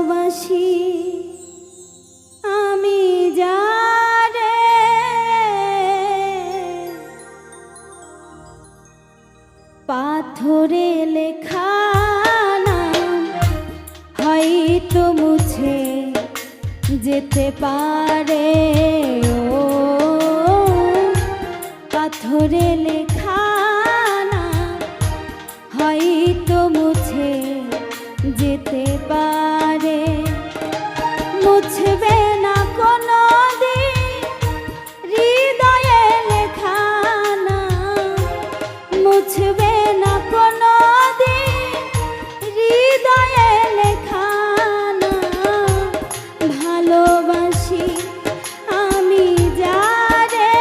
ভালোবাসি। আমি যারে পাথরে লেখা নাম হয়তো মুছে যেতে পারে। ও পাথরে লেখা নাম হয়তো মুছে যেতে পারে। মুছবে না কোনো হৃদয়ে লেখা না ভালোবাসি আমি যারে।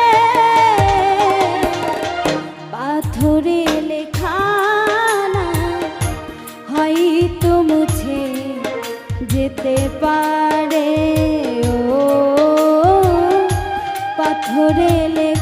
পাথরে লেখা হয়তো মুছে যেতে পারে ও পাথরে লেখা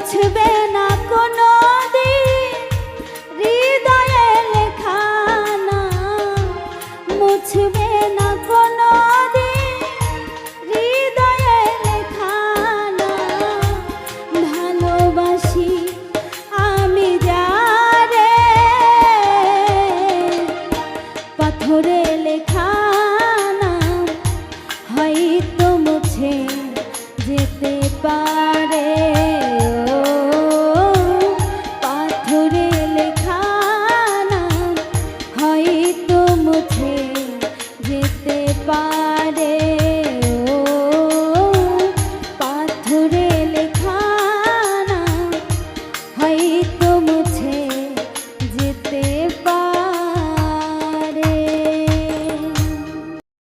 মুছবে না কোনো দিন হৃদয়ে লেখানা মুছবে না কোনো দিন হৃদয়ে লেখানা ভালোবাসি আমি যারে। পাথরে লেখানা হয়তো মুছে যেতে তো মুছে যেতে পারে